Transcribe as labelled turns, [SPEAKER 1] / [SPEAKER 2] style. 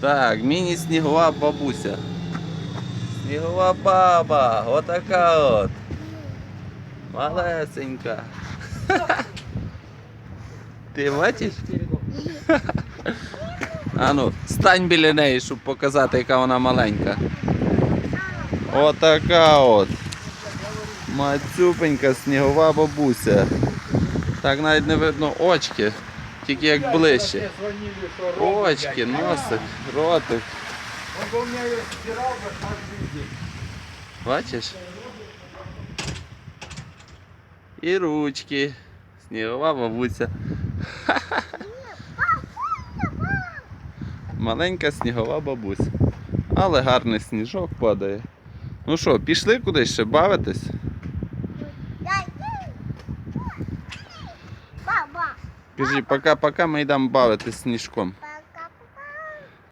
[SPEAKER 1] Так, міні-снігова бабуся. Снігова баба, отака от. Малесенька. Ти бачиш? А ну, стань біля неї, щоб показати, яка вона маленька. Отака от. Мацюпенька снігова бабуся. Так навіть не видно очки, тільки як ближче. Очки, носик, ротик. Бачиш? І ручки. Снігова бабуся. Маленька снігова бабуся. Але гарний сніжок падає. Ну що, пішли кудись ще бавитись?
[SPEAKER 2] Баба.
[SPEAKER 1] Кажи, пока-пока ми йдемо бавитись сніжком.